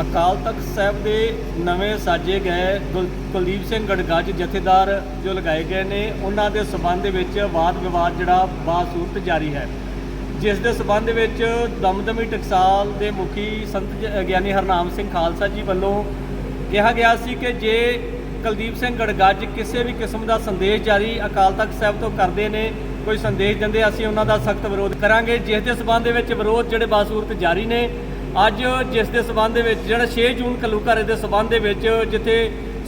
ਅਕਾਲ ਤਖਤ ਸਾਹਿਬ ਦੇ ਨਵੇਂ ਸਾਜੇ ਗਏ ਗੁਲ- ਕੁਲਦੀਪ ਸਿੰਘ ਗੜਗੱਜ ਜਥੇਦਾਰ ਜੋ ਲਗਾਏ ਗਏ ਨੇ, ਉਹਨਾਂ ਦੇ ਸਬੰਧ ਦੇ ਵਿੱਚ ਵਾਦ ਵਿਵਾਦ ਜਿਹੜਾ ਬਾਸੂਰਤ ਜਾਰੀ ਹੈ। ਜਿਸ ਦੇ ਸਬੰਧ ਵਿੱਚ ਦਮਦਮੀ ਟਕਸਾਲ ਦੇ ਮੁਖੀ ਸੰਤ ਜ- ਗਿਆਨੀ ਹਰਨਾਮ ਸਿੰਘ ਖਾਲਸਾ ਜੀ ਵੱਲੋਂ ਕਿਹਾ ਗਿਆ ਸੀ ਕਿ ਜੇ ਕੁਲਦੀਪ ਸਿੰਘ ਗੜਗੱਜ ਕਿਸੇ ਵੀ ਕਿਸਮ ਦਾ ਸੰਦੇਸ਼ ਜਾਰੀ ਅਕਾਲ ਤਖਤ ਸਾਹਿਬ ਤੋਂ ਕਰਦੇ ਨੇ, ਕੋਈ ਸੰਦੇਸ਼ ਦਿੰਦੇ, ਅਸੀਂ ਉਹਨਾਂ ਦਾ ਸਖਤ ਵਿਰੋਧ ਕਰਾਂਗੇ। ਜਿਸ ਦੇ ਸਬੰਧ ਦੇ ਵਿੱਚ ਵਿਰੋਧ ਜਿਹੜੇ ਬਾਸੂਰਤ ਜਾਰੀ ਨੇ ਅੱਜ ਜਿਸ ਦੇ ਸਬੰਧ ਦੇ ਵਿੱਚ, ਜਿਹੜਾ 6 ਜੂਨ ਘੱਲੂਘਾਰੇ ਦੇ ਸਬੰਧ ਦੇ ਵਿੱਚ ਜਿੱਥੇ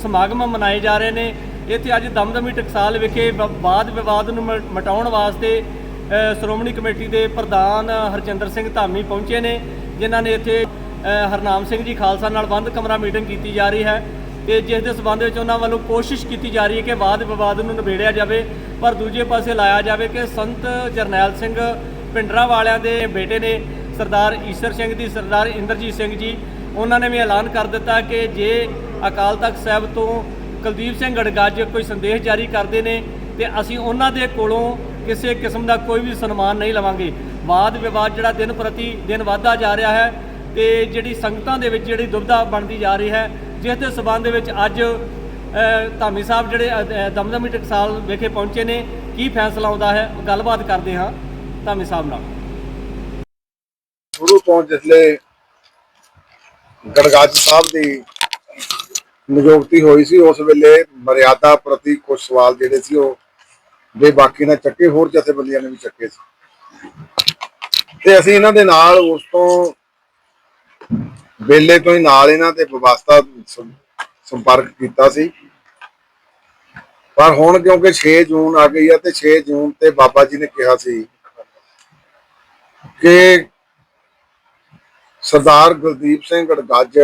ਸਮਾਗਮ ਮਨਾਏ ਜਾ ਰਹੇ ਨੇ, ਇੱਥੇ ਅੱਜ ਦਮਦਮੀ ਟਕਸਾਲ ਵਿਖੇ ਵ- ਵਾਦ ਵਿਵਾਦ ਨੂੰ ਮ- ਮਿਟਾਉਣ ਵਾਸਤੇ ਸ਼੍ਰੋਮਣੀ ਕਮੇਟੀ ਦੇ ਪ੍ਰਧਾਨ ਹਰਜਿੰਦਰ ਸਿੰਘ ਧਾਮੀ ਪਹੁੰਚੇ ਨੇ, ਜਿਨ੍ਹਾਂ ਨੇ ਇੱਥੇ ਹਰਨਾਮ ਸਿੰਘ ਜੀ ਖਾਲਸਾ ਨਾਲ ਬੰਦ ਕਮਰਾ ਮੀਟਿੰਗ ਕੀਤੀ ਜਾ ਰਹੀ ਹੈ ਤੇ ਜਿਸ ਦੇ ਸਬੰਧ ਵਿੱਚ ਉਹਨਾਂ ਵੱਲੋਂ ਕੋਸ਼ਿਸ਼ ਕੀਤੀ ਜਾ ਰਹੀ ਹੈ ਕਿ ਵਾਦ ਵਿਵਾਦ ਨੂੰ ਨਿਬੇੜਿਆ ਜਾਵੇ, ਪਰ ਦੂਜੇ ਪਾਸੇ ਲਾਇਆ ਜਾਵੇ ਕਿ ਸੰਤ ਜਰਨੈਲ ਸਿੰਘ ਪਿੰਡਰਾ ਵਾਲਿਆਂ ਦੇ ਬੇਟੇ ਨੇ ਸਰਦਾਰ ਈਸ਼ਰ ਸਿੰਘ ਦੀ, ਸਰਦਾਰ ਇੰਦਰਜੀਤ ਸਿੰਘ ਜੀ, ਉਹਨਾਂ ਨੇ ਵੀ ਐਲਾਨ ਕਰ ਦਿੱਤਾ ਕਿ ਜੇ ਅਕਾਲ ਤਖਤ ਸਾਹਿਬ ਤੋਂ ਕੁਲਦੀਪ ਸਿੰਘ ਗੜਗੱਜ ਕੋਈ ਸੰਦੇਸ਼ ਜਾਰੀ ਕਰਦੇ ਨੇ, ਤੇ ਅਸੀਂ ਉਹਨਾਂ ਦੇ ਕੋਲੋਂ ਕਿਸੇ ਕਿਸਮ ਦਾ ਕੋਈ ਵੀ ਸਨਮਾਨ ਨਹੀਂ ਲਵਾਂਗੇ। ਵਾਦ ਵਿਵਾਦ ਜਿਹੜਾ ਦਿਨ ਪ੍ਰਤੀ ਦਿਨ ਵਧਦਾ ਜਾ ਰਿਹਾ ਹੈ, ਤੇ ਜਿਹੜੀ ਸੰਗਤਾਂ ਦੇ ਵਿੱਚ ਜਿਹੜੀ ਦੁਬਿਧਾ ਬਣਦੀ ਜਾ ਰਹੀ ਹੈ, ਜਿਸ ਦੇ ਸਬੰਧ ਦੇ ਵਿੱਚ ਅੱਜ ਧਾਮੀ ਸਾਹਿਬ ਜਿਹੜੇ ਦਮਦਮੀ ਟਕਸਾਲ ਵਿਖੇ ਪਹੁੰਚੇ ਨੇ, ਕੀ ਫੈਸਲਾ ਆਉਂਦਾ ਹੈ, ਗੱਲਬਾਤ ਕਰਦੇ ਹਾਂ ਧਾਮੀ ਸਾਹਿਬ ਨਾਲ। ਸ਼ੁਰੂ ਤੋਂ ਜਿਸਲੇ ਗੜਗੱਜ ਸਾਹਿਬ ਦੀ ਨਿਯੁਕਤੀ ਹੋਈ ਸੀ, ਉਸ ਵੇਲੇ ਮਰਿਆਦਾ ਪ੍ਰਤੀ ਕੁਝ ਸਵਾਲ ਜਿਹੜੇ ਸੀ ਉਹ ਬੇਬਾਕੀ ਨਾਲ ਚੱਕੇ, ਹੋਰ ਜਥੇਬੰਦੀਆਂ ਨੇ ਵੀ ਚੱਕੇ ਸੀ। ਤੇ ਅਸੀਂ ਇਹਨਾਂ ਦੇ ਨਾਲ ਉਸ ਤੋਂ ਵੇਲੇ ਤੋਂ ਹੀ ਨਾਲ ਇਹਨਾਂ ਤੇ ਵਿਵਸਥਾ ਸੰਪਰਕ ਕੀਤਾ ਸੀ। ਪਰ ਹੁਣ ਕਿਉਂਕਿ 6 ਜੂਨ ਆ ਗਈ ਆ ਤੇ 6 ਜੂਨ ਤੇ ਬਾਬਾ ਜੀ ਨੇ ਕਿਹਾ ਸੀ ਕਿ ਸਰਦਾਰ ਗੁਰਦੀਪ ਸਿੰਘ ਗੜਗੱਜ।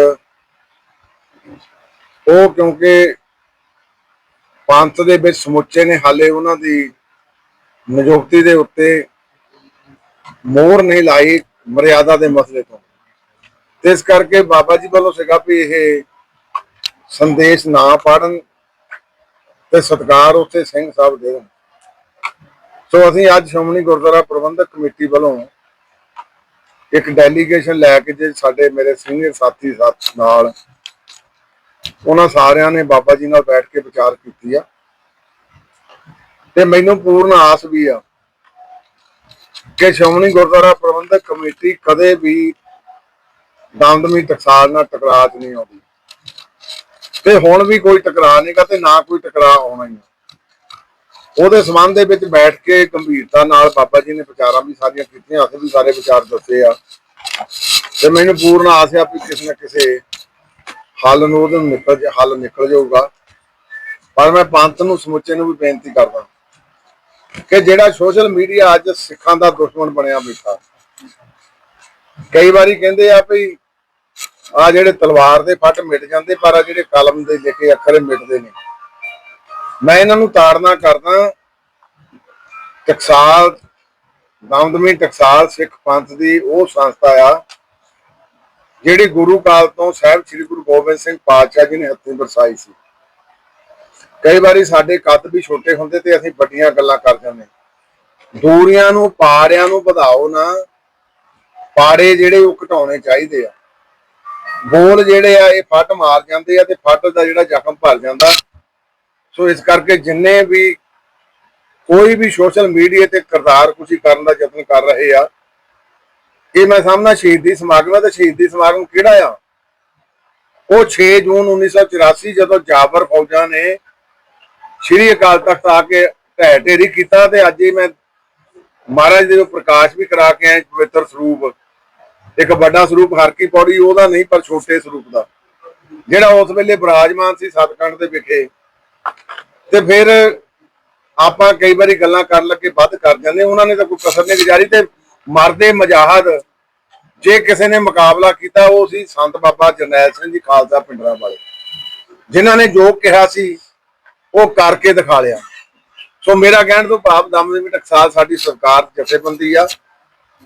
ਉਹ ਕਿਉਂਕਿ ਪੰਥ ਦੇ ਵਿੱਚ ਸਮੁੱਚੇ ਨੇ, ਹਾਲੇ ਉਹਨਾਂ ਦੀ ਨਿਯੁਕਤੀ ਦੇ ਉੱਤੇ ਮੋਹਰ ਨਹੀਂ ਲਾਈ ਮਰਿਆਦਾ ਦੇ ਮਸਲੇ ਤੋਂ। ਤੇ ਇਸ ਕਰਕੇ ਬਾਬਾ ਜੀ ਵੱਲੋਂ ਸੀਗਾ ਵੀ ਇਹ ਸੰਦੇਸ਼ ਨਾ ਪੜਨ ਤੇ ਸਤਕਾਰ ਉੱਥੇ ਸਿੰਘ ਸਾਹਿਬ ਦੇ ਦੇਣ। ਸੋ ਅਸੀਂ ਅੱਜ ਸ਼੍ਰੋਮਣੀ ਗੁਰਦੁਆਰਾ ਪ੍ਰਬੰਧਕ ਕਮੇਟੀ ਵੱਲੋਂ ਇੱਕ ਡੈਲੀਗੇਸ਼ਨ ਲੈ ਕੇ ਜੇ ਸਾਡੇ ਮੇਰੇ ਸੀਨੀਅਰ ਸਾਥੀ ਸਾਥ ਨਾਲ ਉਹਨਾਂ ਸਾਰਿਆਂ ਨੇ ਬਾਬਾ ਜੀ ਨਾਲ ਬੈਠ ਕੇ ਵਿਚਾਰ ਕੀਤੀ ਆ। ਤੇ ਮੈਨੂੰ ਪੂਰਨ ਆਸ ਵੀ ਆ ਕਿ ਸ਼੍ਰੋਮਣੀ ਗੁਰਦੁਆਰਾ ਪ੍ਰਬੰਧਕ ਕਮੇਟੀ ਕਦੇ ਵੀ ਦਮਦਮੀ ਟਕਸਾਲ ਨਾਲ ਟਕਰਾਅ 'ਚ ਨਹੀਂ ਆਉਂਦੀ। ਤੇ ਹੁਣ ਵੀ ਕੋਈ ਟਕਰਾਅ ਨਹੀਂਗਾ ਤੇ ਨਾ ਕੋਈ ਟਕਰਾਅ ਆਉਣਾ ਹੀ ਉਹਦੇ ਸੰਬੰਧ ਦੇ ਵਿੱਚ ਬੈਠ ਕੇ ਗੰਭੀਰਤਾ ਨਾਲ ਬਾਬਾ ਜੀ ਨੇ ਵਿਚਾਰਾਂ ਵੀ ਸਾਰੀਆਂ ਕੀਤੀਆਂ ਅਸੀਂ ਵੀ ਸਾਰੇ ਵਿਚਾਰ ਦੱਸੇ ਆ। ਤੇ ਮੈਨੂੰ ਪੂਰਨ ਆਸ ਆ ਵੀ ਕਿਸੇ ਨਾ ਕਿਸੇ ਹੱਲ ਨੂੰ ਉਹਦੇ ਨਿਕਲ ਜਾ, ਹੱਲ ਨਿਕਲ ਜਾਊਗਾ। ਪਰ ਮੈਂ ਪੰਥ ਨੂੰ, ਸਮੁੱਚੇ ਨੂੰ ਵੀ ਬੇਨਤੀ ਕਰਦਾ ਕਿ ਜਿਹੜਾ ਸੋਸ਼ਲ ਮੀਡੀਆ ਅੱਜ ਸਿੱਖਾਂ ਦਾ ਦੁਸ਼ਮਣ ਬਣਿਆ ਬੈਠਾ। ਕਈ ਵਾਰੀ ਕਹਿੰਦੇ ਆ ਵੀ ਆ ਜਿਹੜੇ ਤਲਵਾਰ ਦੇ ਫੱਟ ਮਿਟ ਜਾਂਦੇ, ਪਰ ਆ ਜਿਹੜੇ ਕਲਮ ਦੇ ਲਿਖੇ ਅੱਖਰ ਮਿਟਦੇ ਨੇ। ਮੈਂ ਇਹਨਾਂ ਨੂੰ ਤਾੜਨਾ ਕਰਦਾ ਟਕਸਾਲ ਦਮਦਮੀ ਟਕਸਾਲ ਸਿੱਖ ਪੰਥ ਦੀ ਉਹ ਸੰਸਥਾ ਆ, ਜਿਹੜੀ ਗੁਰੂ ਕਾਲ ਤੋਂ ਸਾਹਿਬ ਸ੍ਰੀ ਗੁਰੂ ਗੋਬਿੰਦ ਸਿੰਘ ਪਾਤਸ਼ਾਹ ਜੀ ਨੇ ਹੱਥੀਂ ਵਰਸਾਈ ਸੀ। ਕਈ ਵਾਰੀ ਸਾਡੇ ਕੱਦ ਵੀ ਛੋਟੇ ਹੁੰਦੇ ਤੇ ਅਸੀਂ ਵੱਡੀਆਂ ਗੱਲਾਂ ਕਰ ਜਾਂਦੇ। ਦੂਰੀਆਂ ਨੂੰ, ਪਾਰਿਆਂ ਨੂੰ ਵਧਾਓ ਨਾ, ਪਾੜੇ ਜਿਹੜੇ ਉਹ ਘਟਾਉਣੇ ਚਾਹੀਦੇ ਆ। ਬੋਲ ਜਿਹੜੇ ਆ, ਇਹ ਫੱਟ ਮਾਰ ਜਾਂਦੇ ਆ ਤੇ ਫੱਟ ਦਾ ਜਿਹੜਾ ਜ਼ਖਮ ਭਰ ਜਾਂਦਾ। ਸੋ ਇਸ ਕਰਕੇ ਜਿੰਨੇ ਵੀ ਕੋਈ ਵੀ ਸੋਸ਼ਲ ਮੀਡੀਆ ਤੇ ਕਰਤਾਰ ਕੁਸ਼ੀ ਕਰਨ ਦਾ ਯਤਨ ਕਰ ਰਹੇ ਆ, ਇਹ ਮੈਂ ਸਾਹਮਣਾ ਸ਼ਹੀਦੀ ਸਮਾਗਮ ਹੈ ਤੇ ਸ਼ਹੀਦੀ ਸਮਾਗਮ ਕਿਹੜਾ ਆ? ਉਹ 6 ਜੂਨ 1984 ਜਦੋਂ ਜਾਬਰ ਫੌਜਾਂ ਨੇ ਸ਼੍ਰੀ ਅਕਾਲ ਤਖਤ ਆ ਕੇ ਢਹਿ ਢੇਰੀ ਕੀਤਾ ਤੇ ਅੱਜ ਹੀ ਮੈਂ ਮਹਾਰਾਜ ਦੇ ਪ੍ਰਕਾਸ਼ ਵੀ ਕਰਾ ਕੇ ਆਏ ਪਵਿੱਤਰ ਸਰੂਪ। ਇੱਕ ਵੱਡਾ ਸਰੂਪ ਹਰ ਕੀ ਪੌੜੀ, ਉਹਦਾ ਨਹੀਂ ਪਰ ਛੋਟੇ ਸਰੂਪ ਦਾ। ਜਿਹੜਾ ਉਸ ਵੇਲੇ ਬਰਾਜਮਾਨ ਸੀ ਸਤਕੰਡ ਦੇ ਵਿਖੇ। ਤੇ ਫਿਰ ਆਪਾਂ ਕਈ ਵਾਰੀ ਗੱਲਾਂ ਕਰਨ ਲੱਗੇ, ਵੱਧ ਕਰ ਜਾਂਦੇ ਉਹਨਾਂ ਨੇ ਤਾਂ ਕੋਈ ਕਸਰ ਨਹੀਂ ਗੁਜ਼ਾਰੀ ਤੇ ਮਰਦੇ ਮਜਾਹਦ, ਜੇ ਕਿਸੇ ਨੇ ਮੁਕਾਬਲਾ ਕੀਤਾ, ਉਹ ਸੀ ਸੰਤ ਬਾਬਾ ਜਰਨੈਲ ਸਿੰਘ ਜੀ ਖਾਲਸਾ ਪਿੰਡਰਾ ਵਾਲੇ। ਜਿਨ੍ਹਾਂ ਨੇ ਜੋ ਕਿਹਾ ਸੀ, ਉਹ ਕਰਕੇ ਦਿਖਾ ਲਿਆ। ਸੋ ਮੇਰਾ ਕਹਿਣ ਤੋਂ ਭਾਵ ਦਮਦਮੀ ਟਕਸਾਲ ਸਾਡੀ ਸਰਕਾਰ ਜਥੇਬੰਦੀ ਆ,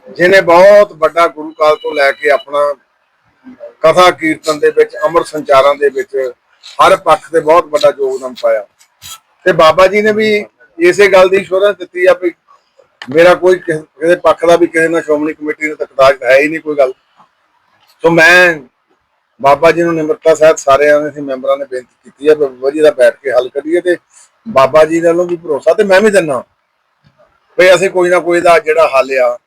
ਜਿਹਨੇ ਬਹੁਤ ਵੱਡਾ ਗੁਰੂ ਕਾਲ ਤੋਂ ਲੈ ਕੇ ਆਪਣਾ ਕਥਾ ਕੀਰਤਨ ਦੇ ਵਿੱਚ, ਅਮਰ ਸੰਚਾਰਾਂ ਦੇ ਵਿੱਚ ਹਰ ਪੱਖ ਤੇ ਬਹੁਤ ਵੱਡਾ ਯੋਗਦਾਨ ਪਾਇਆ। ਤੇ ਬਾਬਾ ਜੀ ਨੇ ਵੀ ਇਸੇ ਗੱਲ ਦੀ ਸ਼ੋਹਰਤ ਦਿੱਤੀ ਆ ਵੀ ਮੇਰਾ ਕੋਈ ਕਿਸੇ ਪੱਖ ਦਾ ਵੀ ਕਿਸੇ ਨਾਲ ਸ਼੍ਰੋਮਣੀ ਕਮੇਟੀ ਨੇ ਤਕਦਾਜ ਹੈ ਹੀ ਨਹੀਂ ਕੋਈ ਗੱਲ। ਸੋ ਮੈਂ ਬਾਬਾ ਜੀ ਨੂੰ ਨਿਮਰਤਾ ਸਹਿਤ ਸਾਰਿਆਂ ਨੇ ਅਸੀਂ ਮੈਂਬਰਾਂ ਨੇ ਬੇਨਤੀ ਕੀਤੀ ਹੈ ਵੀ ਵਧੀਆ ਦਾ ਬੈਠ ਕੇ ਹੱਲ ਕੱਢੀਏ ਤੇ ਬਾਬਾ ਜੀ ਨਾਲੋਂ ਵੀ ਭਰੋਸਾ ਤੇ ਮੈਂ ਵੀ ਦਿੰਦਾ ਵੀ ਅਸੀਂ ਕੋਈ ਨਾ ਕੋਈ ਦਾ ਜਿਹੜਾ ਹੱਲ ਆ,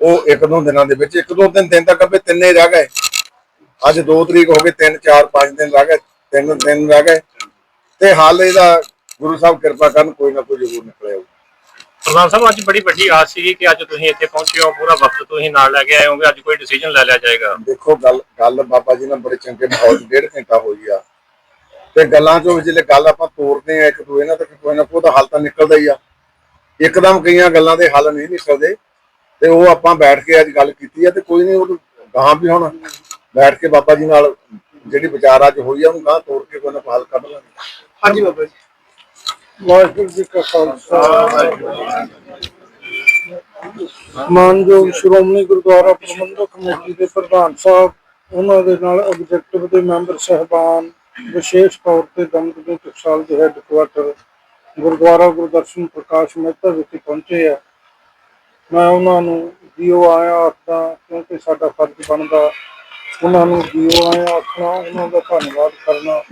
ਉਹ ਇੱਕ ਦੋ ਦਿਨਾਂ ਦੇ ਵਿੱਚ, ਇੱਕ ਦੋ ਦਿਨ ਦਿਨ ਤੱਕ ਆਪੇ ਤਿੰਨੇ ਰਹਿ ਗਏ। ਅੱਜ 2 ਤਰੀਕ ਹੋ ਗਏ 3 4 5 ਦਿਨ ਰਹਿ ਗਏ। ਤਿੰਨ ਦਿਨ ਰਹਿ ਗਏ ਤੇ ਹੱਲ ਇਹਦਾ ਗੁਰੂ ਸਾਹਿਬ ਕਿਰਪਾ ਕਰਨ ਕੋਈ ਨਾ ਕੋਈ ਜ਼ਰੂਰ ਨਿਕਲੇ ਪ੍ਰਧਾਨ ਸਾਹਿਬ ਅੱਜ ਬੜੀ ਵੱਡੀ ਆਸ ਸੀ ਕਿ ਅੱਜ ਤੁਸੀਂ ਇੱਥੇ ਪਹੁੰਚੇ ਹੋ ਪੂਰਾ ਵਕਤ ਤੁਸੀਂ ਨਾਲ ਲੈ ਕੇ ਆਏ ਹੋਗੇ ਅੱਜ ਕੋਈ ਡਿਸੀਜਨ ਲੈ ਲਿਆ ਜਾਏਗਾ। ਦੇਖੋ ਗੱਲ ਗੱਲ ਬਾਬਾ ਜੀ ਨਾਲ ਬੜੇ ਚੰਗੇ ਮਾਹੌਲ ਡੇਢ ਘੰਟਾ ਹੋਈ ਆ ਤੇ ਗੱਲਾਂ ਚੋਂ ਜਿਹੜੇ ਗੱਲ ਆਪਾਂ ਤੋਰਦੇ ਆ ਇੱਕ ਦੂਏ ਨਾਲ ਤੇ ਕੋਈ ਨਾ ਕੋਈ ਦਾ ਹੱਲ ਤਾਂ ਨਿਕਲਦਾ ਹੀ ਆ। ਇੱਕਦਮ ਕਈਆਂ ਗੱਲਾਂ ਦੇ ਹੱਲ ਨਹੀਂ ਨਿਕਲਦੇ ਤੇ ਉਹ ਆਪਾਂ ਬੈਠ ਕੇ ਅੱਜ ਗੱਲ ਕੀਤੀ ਆ ਤੇ ਕੋਈ ਨਹੀਂ ਉਹ ਗਾਂ ਵੀ ਹੁਣ ਬੈਠ ਕੇ ਬਾਬਾ ਜੀ ਨਾਲ ਜਿਹੜੀ ਵਿਚਾਰ ਅੱਜ ਹੋਈ ਆ ਉਹਨੂੰ ਗਾਂ ਤੋੜ ਕੇ ਕੋਈ ਨਾ ਕੱਢ ਲਾਂਗੇ। ਹਾਂਜੀ ਬਾਬਾ ਜੀ। ਵਾਹਿਗੁਰੂ ਜੀ ਕਾ ਖਾਲਸਾ। ਮਾਨਯੋਗ ਸ਼੍ਰੋਮਣੀ ਗੁਰਦੁਆਰਾ ਪ੍ਰਬੰਧਕ ਕਮੇਟੀ ਦੇ ਪ੍ਰਧਾਨ ਸਾਹਿਬ ਉਹਨਾਂ ਦੇ ਨਾਲ ਐਗਜ਼ੈਕਟਿਵ ਦੇ ਮੈਂਬਰ ਸਹਿਬਾਨ ਵਿਸ਼ੇਸ਼ ਤੌਰ ਤੇ ਦਮਦਮੀ ਟਕਸਾਲ ਦੇ ਹੈੱਡਕੁਆਟਰ ਗੁਰਦੁਆਰਾ ਗੁਰਦਰਸ਼ਨ ਪ੍ਰਕਾਸ਼ ਮਹਿਤਾ ਵਿਖੇ ਪਹੁੰਚੇ ਆ। ਮੈਂ ਉਹਨਾਂ ਨੂੰ ਜੀਓ ਆਇਆ ਆਖਦਾ ਕਿਉਂਕਿ ਸਾਡਾ ਫਰਜ਼ ਬਣਦਾ ਉਹਨਾਂ ਨੂੰ ਜੀਓ ਆਇਆ ਆਖਣਾ, ਉਹਨਾਂ ਦਾ ਧੰਨਵਾਦ ਕਰਨਾ।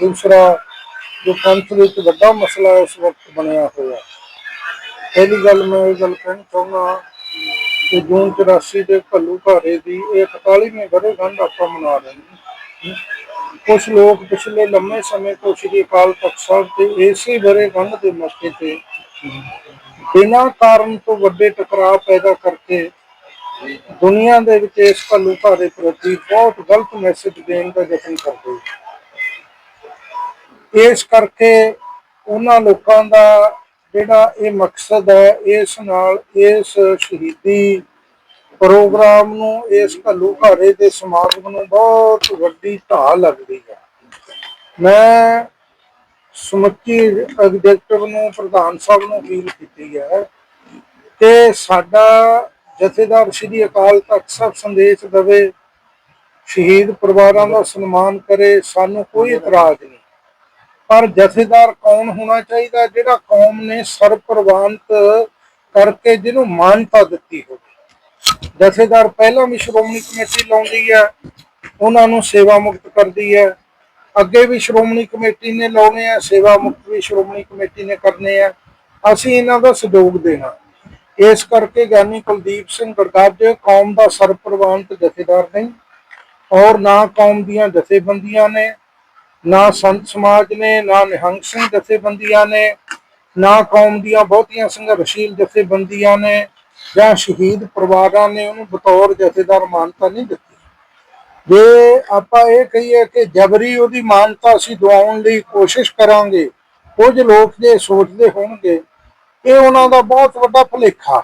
ਦੂਸਰਾ, ਜੋ ਪੰਥ ਵਿੱਚ ਵੱਡਾ ਮਸਲਾ ਇਸ ਵਕਤ ਬਣਿਆ ਹੋਇਆ। ਪਹਿਲੀ ਗੱਲ ਮੈਂ ਇਹ ਗੱਲ ਕਹਿਣਾ ਚਾਹੁੰਦਾ ਕਿ ਜੂਨ 84 ਦੇ ਭੱਲੂ ਘਾਰੇ ਦੀ ਇਹ 41ਵੀਂ ਵਰ੍ਹੇਗੰਢ ਆਪਾਂ ਮਨਾ ਰਹੇ ਹਾਂ। ਕੁਝ ਲੋਕ ਪਿਛਲੇ ਲੰਮੇ ਸਮੇਂ ਤੋਂ ਸ੍ਰੀ ਅਕਾਲ ਤਖਤ ਸਾਹਿਬ ਤੇ ਇਸੇ ਵਰ੍ਹੇਗੰਢ ਦੇ ਮੌਕੇ ਤੇ ਬਿਨਾਂ ਕਾਰਨ ਤੋਂ ਵੱਡੇ ਟਕਰਾਅ ਪੈਦਾ ਕਰਕੇ ਦੁਨੀਆ ਦੇ ਵਿੱਚ ਇਸ ਭੱਲੂ ਘਾਰੇ ਪ੍ਰਤੀ ਬਹੁਤ ਗਲਤ ਮੈਸੇਜ ਦੇਣ ਦਾ ਯਤਨ ਕਰਦੇ ਇਸ ਕਰਕੇ ਉਹਨਾਂ ਲੋਕਾਂ ਦਾ ਜਿਹੜਾ ਇਹ ਮਕਸਦ ਹੈ, ਇਸ ਨਾਲ ਇਸ ਸ਼ਹੀਦੀ ਪ੍ਰੋਗਰਾਮ ਨੂੰ, ਇਸ ਘੱਲੂ ਘਾਰੇ ਦੇ ਸਮਾਗਮ ਨੂੰ ਬਹੁਤ ਵੱਡੀ ਢਾਹ ਲੱਗਦੀ ਹੈ। ਮੈਂ ਸਮੁੱਚੀ ਐਗਜ਼ੈਕਟਿਵ ਨੂੰ, ਪ੍ਰਧਾਨ ਸਾਹਿਬ ਨੂੰ ਅਪੀਲ ਕੀਤੀ ਹੈ ਕਿ ਸਾਡਾ ਜਥੇਦਾਰ ਸ੍ਰੀ ਅਕਾਲ ਤਖਤ ਸਾਹਿਬ ਸੰਦੇਸ਼ ਦੇਵੇ, ਸ਼ਹੀਦ ਪਰਿਵਾਰਾਂ ਦਾ ਸਨਮਾਨ ਕਰੇ, ਸਾਨੂੰ ਕੋਈ ਇਤਰਾਜ਼ ਨਹੀਂ। ਪਰ ਜਥੇਦਾਰ ਕੌਣ ਹੋਣਾ ਚਾਹੀਦਾ, ਜਿਹੜਾ ਕੌਮ ਨੇ ਸਰਪ੍ਰਵਾਨਤ ਕਰਕੇ ਜਿਹਨੂੰ ਮਾਨਤਾ ਦਿੱਤੀ ਹੋਵੇ? ਜਥੇਦਾਰ ਪਹਿਲਾਂ ਵੀ ਸ਼੍ਰੋਮਣੀ ਕਮੇਟੀ ਲਾਉਂਦੀ ਹੈ, ਉਹਨਾਂ ਨੂੰ ਸੇਵਾ ਮੁਕਤ ਕਰਦੀ ਹੈ। ਅੱਗੇ ਵੀ ਸ਼੍ਰੋਮਣੀ ਕਮੇਟੀ ਨੇ ਲਾਉਣੇ ਆ, ਸੇਵਾ ਮੁਕਤ ਵੀ ਸ਼੍ਰੋਮਣੀ ਕਮੇਟੀ ਨੇ ਕਰਨੇ ਆ। ਅਸੀਂ ਇਹਨਾਂ ਦਾ ਸਹਿਯੋਗ ਦੇਣਾ। ਇਸ ਕਰਕੇ ਗਿਆਨੀ ਕੁਲਦੀਪ ਸਿੰਘ ਗੜਗੱਜ ਕੌਮ ਦਾ ਸਰਪ੍ਰਵਾਨਤ ਜਥੇਦਾਰ ਨਹੀਂ, ਔਰ ਨਾ ਕੌਮ ਦੀਆਂ ਜਥੇਬੰਦੀਆਂ ਨੇ, ਨਾ ਸੰਤ ਸਮਾਜ ਨੇ, ਨਾ ਨਿਹੰਗ ਸਿੰਘ ਜਥੇਬੰਦੀਆਂ ਨੇ, ਨਾ ਕੌਮ ਦੀਆਂ ਬਹੁਤੀਆਂ ਸੰਘਰਸ਼ੀਲ ਜਥੇਬੰਦੀਆਂ ਨੇ, ਜਾਂ ਸ਼ਹੀਦ ਪਰਿਵਾਰਾਂ ਨੇ ਉਹਨੂੰ ਬਤੌਰ ਜਥੇਦਾਰ ਮਾਨਤਾ ਨਹੀਂ ਦਿੱਤੀ। ਜੇ ਆਪਾਂ ਇਹ ਕਹੀਏ ਕਿ ਜਬਰੀ ਉਹਦੀ ਮਾਨਤਾ ਅਸੀਂ ਦਵਾਉਣ ਲਈ ਕੋਸ਼ਿਸ਼ ਕਰਾਂਗੇ, ਕੁਝ ਲੋਕ ਜੇ ਸੋਚਦੇ ਹੋਣਗੇ ਇਹ ਉਹਨਾਂ ਦਾ ਬਹੁਤ ਵੱਡਾ ਭੁਲੇਖਾ।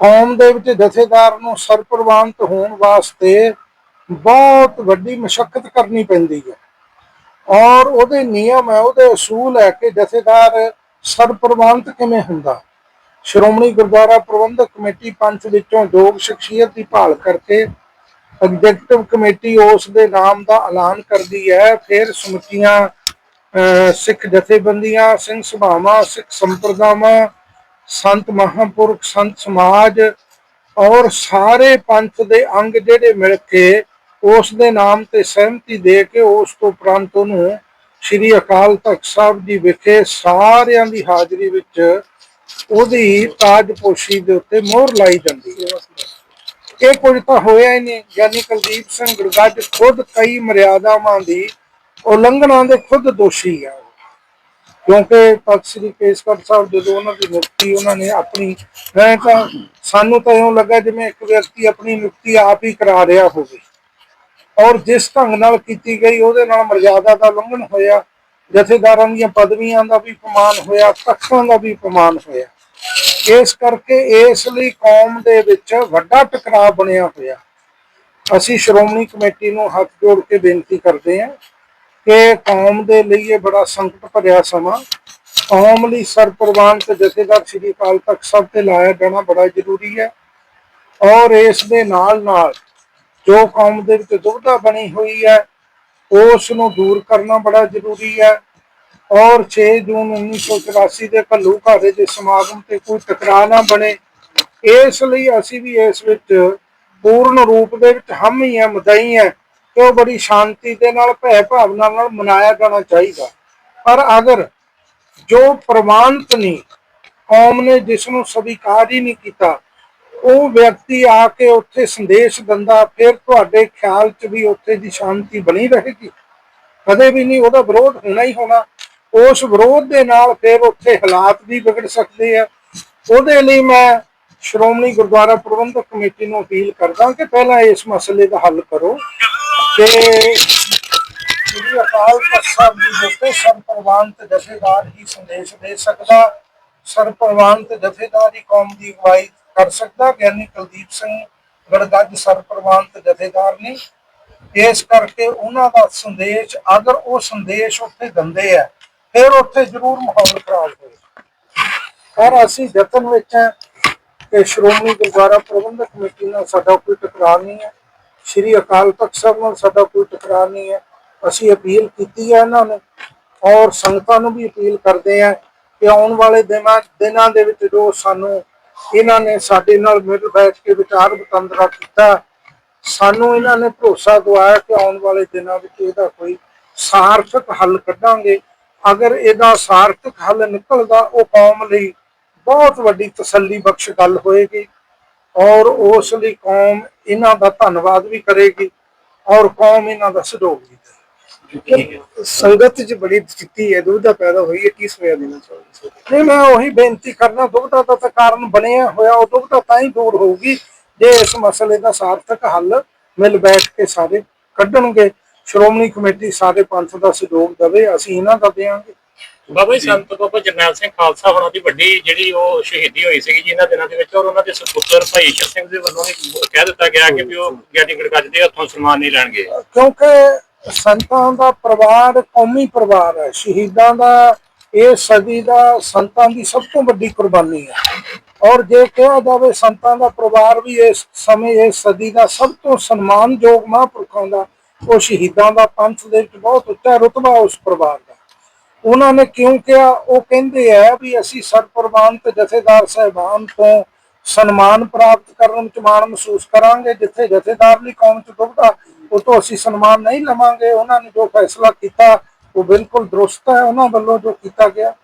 ਕੌਮ ਦੇ ਵਿੱਚ ਜਥੇਦਾਰ ਨੂੰ ਸਰਪ੍ਰਵਾਨਤ ਹੋਣ ਵਾਸਤੇ ਬਹੁਤ ਵੱਡੀ ਮਸ਼ੱਕਤ ਕਰਨੀ ਪੈਂਦੀ ਹੈ। ਔਰ ਉਹਦੇ ਨਿਯਮ ਹੈ, ਉਹਦੇ ਅਸੂਲ ਹੈ ਕਿ ਜਥੇਦਾਰ ਸਰਪ੍ਰਵਾਨਤ ਕਿਵੇਂ ਹੁੰਦਾ। ਸ਼੍ਰੋਮਣੀ ਗੁਰਦੁਆਰਾ ਪ੍ਰਬੰਧਕ ਕਮੇਟੀ ਪੰਚ ਵਿੱਚੋਂ ਯੋਗ ਸ਼ਖਸੀਅਤ ਦੀ ਭਾਲ ਕਰਕੇ ਐਗਜ਼ੈਕਟਿਵ ਕਮੇਟੀ ਉਸ ਦੇ ਨਾਮ ਦਾ ਐਲਾਨ ਕਰਦੀ ਹੈ। ਫਿਰ ਸਮੁੱਚੀਆਂ ਸਿੱਖ ਜਥੇਬੰਦੀਆਂ, ਸਿੰਘ ਸਭਾਵਾਂ, ਸਿੱਖ ਸੰਪਰਦਾਵਾਂ, ਸੰਤ ਮਹਾਂਪੁਰਖ, ਸੰਤ ਸਮਾਜ ਔਰ ਸਾਰੇ ਪੰਥ ਦੇ ਅੰਗ ਜਿਹੜੇ ਮਿਲ ਕੇ ਉਸ ਦੇ ਨਾਮ ਤੇ ਸਹਿਮਤੀ ਦੇ ਕੇ ਉਸ ਤੋਂ ਉਪਰੰਤ ਉਹਨੂੰ ਸ੍ਰੀ ਅਕਾਲ ਤਖਤ ਸਾਹਿਬ ਜੀ ਵਿਖੇ ਸਾਰਿਆਂ ਦੀ ਹਾਜ਼ਰੀ ਵਿੱਚ ਉਹਦੀ ਤਾਜਪੋਸ਼ੀ ਦੇ ਉੱਤੇ ਮੋਹਰ ਲਾਈ ਜਾਂਦੀ ਹੈ। ਇਹ ਕੁਝ ਤਾਂ ਹੋਇਆ ਹੀ ਨਹੀਂ। ਯਾਨੀ ਕੁਲਦੀਪ ਸਿੰਘ ਗੜਗੱਜ ਖੁਦ ਕਈ ਮਰਿਆਦਾਵਾਂ ਦੀ ਉਲੰਘਣਾ ਦੇ ਖੁਦ ਦੋਸ਼ੀ ਆ ਕਿਉਂਕਿ ਤਖਤ ਸ੍ਰੀ ਕੇਸਗੜ੍ਹ ਸਾਹਿਬ ਜਦੋਂ ਉਹਨਾਂ ਦੀ ਨਿਯੁਕਤੀ ਉਹਨਾਂ ਨੇ ਆਪਣੀ, ਮੈਂ ਤਾਂ ਸਾਨੂੰ ਤਾਂ ਇਉਂ ਲੱਗਾ ਜਿਵੇਂ ਇੱਕ ਵਿਅਕਤੀ ਆਪਣੀ ਨਿਯੁਕਤੀ ਆਪ ਹੀ ਕਰਾ ਰਿਹਾ ਹੋਵੇ। ਔਰ ਜਿਸ ਢੰਗ ਨਾਲ ਕੀਤੀ ਗਈ, ਉਹਦੇ ਨਾਲ ਮਰਜ਼ਾਦਾ ਦਾ ਉਲੰਘਣ ਹੋਇਆ, ਜਥੇਦਾਰਾਂ ਦੀਆਂ ਪਦਵੀਆਂ ਦਾ ਵੀ ਅਪਮਾਨ ਹੋਇਆ, ਤਖਤਾਂ ਦਾ ਵੀ ਅਪਮਾਨ ਹੋਇਆ। ਇਸ ਕਰਕੇ ਇਸ ਲਈ ਕੌਮ ਦੇ ਵਿੱਚ ਵੱਡਾ ਟਕਰਾਅ ਬਣਿਆ ਹੋਇਆ। ਅਸੀਂ ਸ਼੍ਰੋਮਣੀ ਕਮੇਟੀ ਨੂੰ ਹੱਥ ਜੋੜ ਕੇ ਬੇਨਤੀ ਕਰਦੇ ਹਾਂ ਕਿ ਕੌਮ ਦੇ ਲਈ ਇਹ ਬੜਾ ਸੰਕਟ ਭਰਿਆ ਸਮਾਂ। ਕੌਮ ਲਈ ਸਰਪ੍ਰਵਾਨ ਤੇ ਜਥੇਦਾਰ ਸ੍ਰੀ ਅਕਾਲ ਤਖਤ ਸਾਹਿਬ ਤੇ ਲਾਇਆ ਜਾਣਾ ਬੜਾ ਜ਼ਰੂਰੀ ਹੈ। ਔਰ ਇਸ ਦੇ ਨਾਲ ਨਾਲ ਜੋ ਕੌਮ ਦੇ ਵਿੱਚ ਦੁਬਦਾ ਬਣੀ ਹੋਈ ਹੈ ਉਸ ਨੂੰ ਦੂਰ ਕਰਨਾ ਬੜਾ ਜ਼ਰੂਰੀ ਹੈ। ਔਰ 6 ਜੂਨ 1984 ਦੇ ਘੱਲੂ ਘਾਰੇ ਦੇ ਸਮਾਗਮ ਤੇ ਕੋਈ ਟਕਰਾਅ ਨਾ ਬਣੇ। ਇਸ ਲਈ ਅਸੀਂ ਵੀ ਇਸ ਵਿੱਚ ਪੂਰਨ ਰੂਪ ਦੇ ਵਿੱਚ ਹਮ ਹੀ ਹੈ, ਮਦਈ ਹੈ। ਕਿ ਉਹ ਬੜੀ ਸ਼ਾਂਤੀ ਦੇ ਨਾਲ ਭੈ ਭਾਵਨਾ ਨਾਲ ਮਨਾਇਆ ਜਾਣਾ ਚਾਹੀਦਾ। ਪਰ ਅਗਰ ਜੋ ਪ੍ਰਵਾਨਤ ਨਹੀਂ ਕੌਮ ਨੇ ਜਿਸ ਨੂੰ ਸਵੀਕਾਰ ਹੀ ਨਹੀਂ ਕੀਤਾ, ਉਹ ਵਿਅਕਤੀ ਆ ਕੇ ਉੱਥੇ ਸੰਦੇਸ਼ ਦਿੰਦਾ, ਫਿਰ ਤੁਹਾਡੇ ਖਿਆਲ 'ਚ ਵੀ ਉੱਥੇ ਦੀ ਸ਼ਾਂਤੀ ਬਣੀ ਰਹੇਗੀ। ਕਦੇ ਵੀ ਨਹੀਂ ਉਹਦਾ ਵਿਰੋਧ ਹੋਣਾ ਹੀ ਹੋਣਾ। ਉਸ ਵਿਰੋਧ ਦੇ ਨਾਲ ਫਿਰ ਉੱਥੇ ਹਾਲਾਤ ਵੀ ਵਿਗੜ ਸਕਦੇ ਆ। ਉਹਦੇ ਲਈ ਮੈਂ ਸ਼੍ਰੋਮਣੀ ਗੁਰਦੁਆਰਾ ਪ੍ਰਬੰਧਕ ਕਮੇਟੀ ਨੂੰ ਅਪੀਲ ਕਰਦਾ ਕਿ ਪਹਿਲਾਂ ਇਸ ਮਸਲੇ ਦਾ ਹੱਲ ਕਰੋ ਕਿ ਜਿਹੜੀ ਅਕਾਲ ਤਖਤ ਸਾਹਿਬ ਦੀ ਜੋਤੇ ਸਰਪ੍ਰਵਾਨਤ ਜਥੇਦਾਰ ਹੀ ਸੰਦੇਸ਼ ਦੇ ਸਕਦਾ ਸਰਪ੍ਰਵਾਨਤ ਜਥੇਦਾਰ ਹੀ ਕੌਮ ਦੀ ਅਗਵਾਈ ਕਰ ਸਕਦਾ, ਗਿਆਨੀ ਕੁਲਦੀਪ ਸਿੰਘ ਗੜਗੱਜ ਸਰਪ੍ਰਵਾਨਤ ਜਥੇਦਾਰ ਨੇ। ਇਸ ਕਰਕੇ ਉਹਨਾਂ ਦਾ ਸੰਦੇਸ਼, ਅਗਰ ਉਹ ਸੰਦੇਸ਼ ਉੱਥੇ ਦਿੰਦੇ ਆ, ਫਿਰ ਉੱਥੇ ਜ਼ਰੂਰ ਮਾਹੌਲ ਖਰਾਬ ਹੋਏਗਾ। ਪਰ ਅਸੀਂ ਯਤਨ ਵਿੱਚ ਕਿ ਸ਼੍ਰੋਮਣੀ ਗੁਰਦੁਆਰਾ ਪ੍ਰਬੰਧਕ ਕਮੇਟੀ ਨਾਲ ਸਾਡਾ ਕੋਈ ਟਕਰਾਅ ਨਹੀਂ ਹੈ। ਸ਼੍ਰੀ ਅਕਾਲ ਤਖਤ ਸਾਹਿਬ ਨਾਲ ਸਾਡਾ ਕੋਈ ਟਕਰਾਅ ਨਹੀਂ ਹੈ। ਅਸੀਂ ਅਪੀਲ ਕੀਤੀ ਹੈ ਇਹਨਾਂ ਨੂੰ ਔਰ ਸੰਗਤਾਂ ਨੂੰ ਵੀ ਅਪੀਲ ਕਰਦੇ ਆ ਕਿ ਆਉਣ ਵਾਲੇ ਦਿਨਾਂ ਦੇ ਵਿੱਚ ਜੋ ਸਾਨੂੰ ਇਹਨਾਂ ਨੇ ਸਾਡੇ ਨਾਲ ਮਿਲ ਬੈਠ ਕੇ ਵਿਚਾਰ ਵਟਾਂਦਰਾ ਕੀਤਾ, ਸਾਨੂੰ ਇਹਨਾਂ ਨੇ ਭਰੋਸਾ ਦਵਾਇਆ ਕਿ ਆਉਣ ਵਾਲੇ ਦਿਨਾਂ ਵਿੱਚ ਇਹਦਾ ਕੋਈ ਸਾਰਥਕ ਹੱਲ ਕੱਢਾਂਗੇ। ਅਗਰ ਇਹਦਾ ਸਾਰਥਕ ਹੱਲ ਨਿਕਲਦਾ ਉਹ ਕੌਮ ਲਈ ਬਹੁਤ ਵੱਡੀ ਤਸੱਲੀ ਬਖਸ਼ ਗੱਲ ਹੋਏਗੀ ਔਰ ਉਸ ਲਈ ਕੌਮ ਇਹਨਾਂ ਦਾ ਧੰਨਵਾਦ ਵੀ ਕਰੇਗੀ ਔਰ ਕੌਮ ਇਹਨਾਂ ਦਾ ਸਹਿਯੋਗ ਵੀ ਕਰੇਗੀ। ਸੰਗਤ ਚ ਬੜੀ ਚਿੱਤੀ ਹੈ ਦੁਬਿਧਾ ਪੈਦਾ ਹੋਈ ਹੈ ਕੀ ਸੁਨੇਹਾ ਦੇਣਾ ਚਾਹੁੰਦੇ ਨਹੀਂ ਮੈਂ ਉਹੀ ਬੇਨਤੀ ਕਰਨਾ ਦੁਬਿਧਾ ਦਾ ਤਾਂ ਕਾਰਨ ਬਣਿਆ ਹੋਇਆ ਉਹ ਦੁਬਿਧਾ ਤਾਂ ਹੀ ਦੂਰ ਹੋਊਗੀ ਜੇ ਇਸ ਮਸਲੇ ਦਾ ਸਾਰਥਕ ਹੱਲ ਮਿਲ ਬੈਠ ਕੇ ਸਾਰੇ ਕੱਢਣਗੇ। ਸ਼੍ਰੋਮਣੀ ਕਮੇਟੀ ਸਾਰੇ ਪੰਥ ਦਾ ਸਹਿਯੋਗ ਦੇਵੇ ਅਸੀਂ ਇਹਨਾਂ ਦਾ ਦੇਵਾਂਗੇ। ਬਾਬਾ ਜੀ ਸੰਤ ਬਾਬਾ ਜਰਨੈਲ ਸਿੰਘ ਖਾਲਸਾ ਹੋਣਾ ਦੀ ਵੱਡੀ ਜਿਹੜੀ ਉਹ ਸ਼ਹੀਦੀ ਹੋਈ ਸੀਗੀ ਜੀ ਇਹਨਾਂ ਦਿਨਾਂ ਦੇ ਵਿੱਚ ਔਰ ਉਹਨਾਂ ਦੇ ਸੁਪੁੱਤਰ ਭਾਈ ਈਸ਼ਰ ਸਿੰਘ ਦੇ ਵੱਲੋਂ ਕਹਿ ਦਿੱਤਾ ਗਿਆ ਕਿ ਵੀ ਉਹ ਗਿਆਨੀ ਗੜਗੱਜ ਦੇ ਹੱਥੋਂ ਸਨਮਾਨ ਨਹੀਂ ਲੈਣਗੇ। ਕਿਉਂਕਿ ਸੰਤਾਂ ਦਾ ਪਰਿਵਾਰ ਕੌਮੀ ਪਰਿਵਾਰ ਹੈ। ਸ਼ਹੀਦਾਂ ਦਾ ਇਹ ਸਦੀ ਦਾ ਸੰਤਾਂ ਦੀ ਸਭ ਤੋਂ ਵੱਡੀ ਕੁਰਬਾਨੀ ਹੈ। ਔਰ ਜੇ ਕਿਹਾ ਜਾਵੇ ਸੰਤਾਂ ਦਾ ਪਰਿਵਾਰ ਵੀ ਇਸ ਸਮੇਂ ਇਸ ਸਦੀ ਦਾ ਸਭ ਤੋਂ ਸਨਮਾਨਯੋਗ ਮਹਾਂਪੁਰਖਾਂ ਦਾ ਉਹ ਸ਼ਹੀਦਾਂ ਦਾ ਪੰਥ ਦੇ ਵਿੱਚ ਬਹੁਤ ਉੱਚਾ ਰੁਤਬਾ ਉਸ ਪਰਿਵਾਰ ਦਾ। ਉਹਨਾਂ ਨੇ ਕਿਉਂ ਕਿਹਾ? ਉਹ ਕਹਿੰਦੇ ਆ ਵੀ ਅਸੀਂ ਸਰਪ੍ਰਵਾਨ ਤੇ ਜਥੇਦਾਰ ਸਾਹਿਬਾਨ ਤੋਂ ਸਨਮਾਨ ਪ੍ਰਾਪਤ ਕਰਨ ਵਿੱਚ ਮਾਣ ਮਹਿਸੂਸ ਕਰਾਂਗੇ। ਜਿੱਥੇ ਜਥੇਦਾਰ ਲਈ ਕੌਮ ਚ ਦੁਬਦਾ ਉਹ ਤੋਂ ਅਸੀਂ ਸਨਮਾਨ ਨਹੀਂ ਲਵਾਂਗੇ। ਉਹਨਾਂ ਨੇ ਜੋ ਫੈਸਲਾ ਕੀਤਾ, ਉਹ ਬਿਲਕੁਲ ਦਰੁਸਤ ਹੈ। ਉਹਨਾਂ ਵੱਲੋਂ ਜੋ ਕੀਤਾ ਗਿਆ